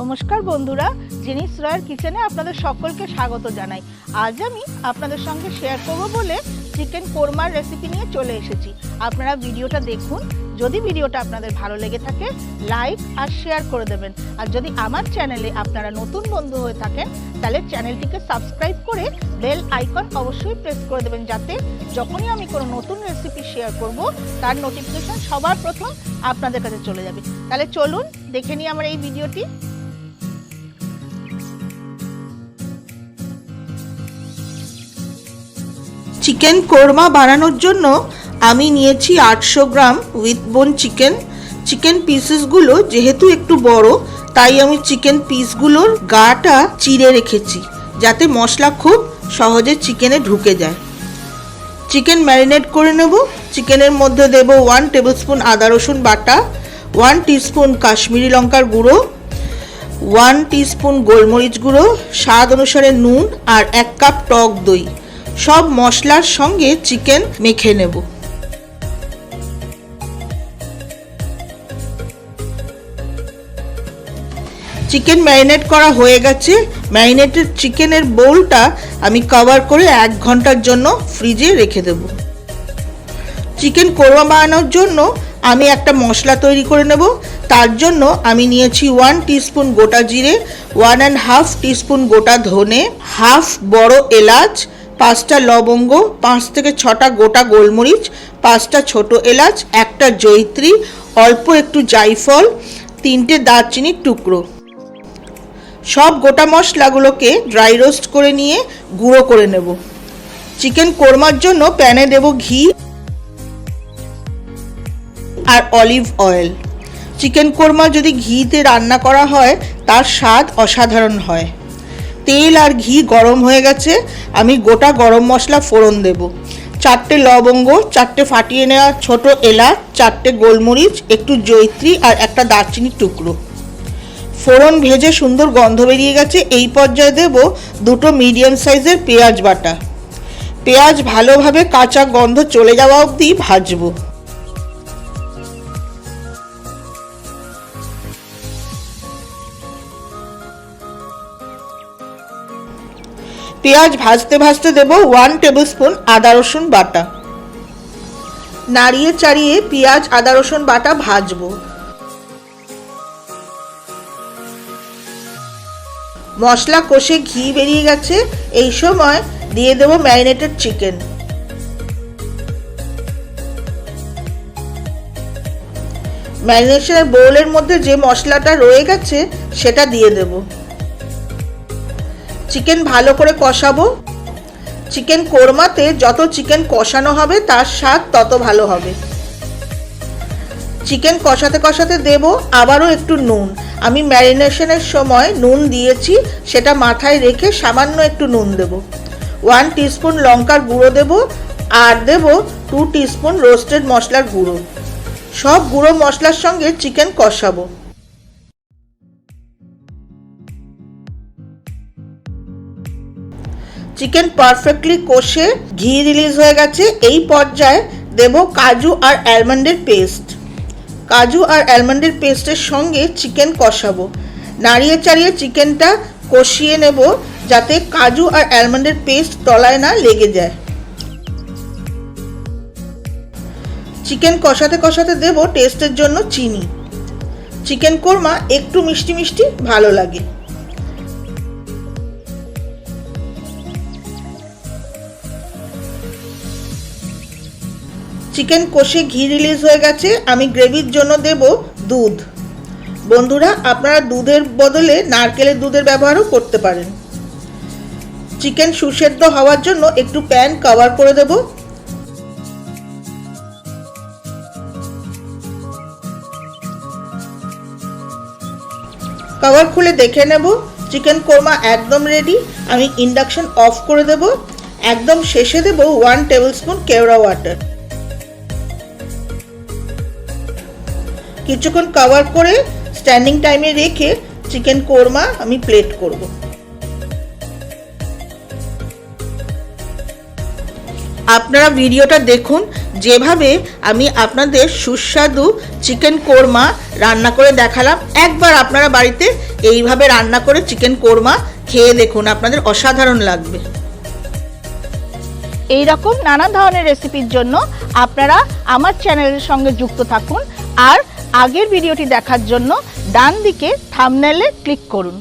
নমস্কার বন্ধুরা, জিনিস রয়ার কিচেনে আপনাদের সকলকে স্বাগত জানাই। আজ আমি আপনাদের সঙ্গে শেয়ার করব বলে চিকেন কোরমার রেসিপি নিয়ে চলে এসেছি। আপনারা ভিডিওটা দেখুন, যদি ভিডিওটা আপনাদের ভালো লেগে থাকে লাইক আর শেয়ার করে দেবেন। আর যদি আমার চ্যানেলে আপনারা নতুন বন্ধু হয়ে থাকেন, তাহলে চ্যানেলটিকে সাবস্ক্রাইব করে বেল আইকন অবশ্যই প্রেস করে দেবেন যাতে যখনই আমি কোনো নতুন রেসিপি শেয়ার করব, তার নোটিফিকেশন সবার প্রথম আপনাদের কাছে চলে যাবে। তাহলে চলুন, দেখে নিই আমার এই ভিডিওটি। চিকেন কোরমা বানানোর জন্য আমি নিয়েছি আটশো gram with bone chicken chicken পিসেসগুলো যেহেতু একটু বড়, তাই আমি চিকেন পিসগুলোর গাটা চিড়ে রেখেছি যাতে মশলা খুব সহজে চিকেনে ঢুকে যায়। চিকেন ম্যারিনেট করে নেব। চিকেনের মধ্যে দেব ওয়ান টেবিলস্পুন আদা রসুন বাটা ওয়ান টিস্পুন কাশ্মীরি লঙ্কার গুঁড়ো ওয়ান টিস্পুন গোলমরিচ গুঁড়ো, স্বাদ অনুসারে নুন আর এক কাপ টক দই। সব মশলার সঙ্গে চিকেন মেখে নেব। চিকেন ম্যারিনেট করা হয়ে গেছে। ম্যারিনেটেড চিকেনের বোলটা আমি কভার করে এক ঘণ্টার জন্য ফ্রিজে রেখে দেব। চিকেন কোরমা বানানোর জন্য আমি একটা মশলা তৈরি করে নেব। তার জন্য আমি নিয়েছি ওয়ান টিস্পুন গোটা জিরে ওয়ান অ্যান্ড হাফ টিস্পুন গোটা ধনে হাফ বড় এলাচ পাঁচটা লবঙ্গ, পাঁচ থেকে ছটা গোটা গোলমরিচ, পাঁচটা ছোট এলাচ, একটা জৈত্রী অল্প একটু জাইফল তিনটে দারচিনির টুকরো। সব গোটা মশলাগুলোকে ড্রাই রোস্ট করে নিয়ে গুঁড়ো করে নেব। চিকেন কোরমার জন্য প্যানে দেব ঘি আর অলিভ অয়েল। চিকেন কোরমা যদি ঘিতে রান্না করা হয়, তার স্বাদ অসাধারণ হয়। তেল আর ঘি গরম হয়ে গেছে, আমি গোটা গরম মশলা ফোড়ন দেব। চারটে লবঙ্গ, চারটে ফাটিয়ে নেওয়া ছোট এলাচ, চারটে গোলমরিচ, একটু জৈত্রী আর একটা দারচিনির টুকরো। ফোড়ন ভেজে সুন্দর গন্ধ বেরিয়ে গেছে, এই পর্যায়ে দেব দুটো মিডিয়াম সাইজের পেঁয়াজ বাটা। পেঁয়াজ ভালোভাবে কাঁচা গন্ধ চলে যাওয়া অবধি ভাজবো। পেঁয়াজ ভাজতে ভাজতে দেব ওয়ান টেবিল স্পুন আদা রসুন বাটা। নাড়িয়ে চাড়িয়ে পেঁয়াজ, আদা রসুন বাটা ভাজবো। মশলা কষে ঘি বেরিয়ে গেছে, এই সময় দিয়ে দেব ম্যারিনেটেড চিকেন ম্যারিনেশনের বোলের মধ্যে যে মশলাটা রয়ে গেছে, সেটা দিয়ে দেব। চিকেন ভালো করে কষাবো। চিকেন কোরমাতে যত চিকেন কষানো হবে, তার স্বাদ তত ভালো হবে। চিকেন কষাতে কষাতে দেব আবারও একটু নুন। আমি ম্যারিনেশনের সময় নুন দিয়েছি, সেটা মাথায় রেখে সামান্য একটু নুন দেব। ওয়ান টিস্পুন লঙ্কার গুঁড়ো দেব, আর দেব টু টিস্পুন রোস্টেড মশলার গুঁড়ো। সব গুঁড়ো মশলার সঙ্গে চিকেন কষাবো। চিকেন পারফেক্টলি কষে ঘি রিলিজ হয়ে গেছে। এই পর্যায়ে দেব কাজু আর অ্যালমন্ডের পেস্ট। কাজু আর অ্যালমন্ডের পেস্টের সঙ্গে চিকেন কষাবো। নাড়িয়ে চাড়িয়ে চিকেনটা কষিয়ে নেব যাতে কাজু আর অ্যালমন্ডের পেস্ট তলায় না লেগে যায়। চিকেন কষাতে কষাতে দেব টেস্টের জন্য চিনি। চিকেন কোরমা একটু মিষ্টি মিষ্টি ভালো লাগে। চিকেন কষে ঘি রিলিজ হয়ে গেছে, আমি গ্রেভির জন্য দেব দুধ। বন্ধুরা, আপনারা দুধের বদলে নারকেলের দুধের ব্যবহারও করতে পারেন। চিকেন সুসেদ্ধ হওয়ার জন্য একটু প্যান কভার করে দেব। কভার খুলে দেখে নেব। চিকেন কোরমা একদম রেডি আমি ইন্ডাকশন অফ করে দেব। একদম শেষে দেব one table spoon kewra water কিছুক্ষণ কভার করে স্ট্যান্ডিং টাইমে রেখে চিকেন কোরমা আমি প্লেট করব। আপনারা ভিডিওটা দেখুন, যেভাবে আমি আপনাদের সুস্বাদু চিকেন কোরমা রান্না করে দেখালাম। একবার আপনারা বাড়িতে এইভাবে রান্না করে চিকেন কোরমা খেয়ে দেখুন, আপনাদের অসাধারণ লাগবে। এই রকম নানা ধরনের রেসিপির জন্য আপনারা আমার চ্যানেলের সঙ্গে যুক্ত থাকুন। আর আগের ভিডিওটি দেখার জন্য ডান দিকে থামনেলে ক্লিক করুন।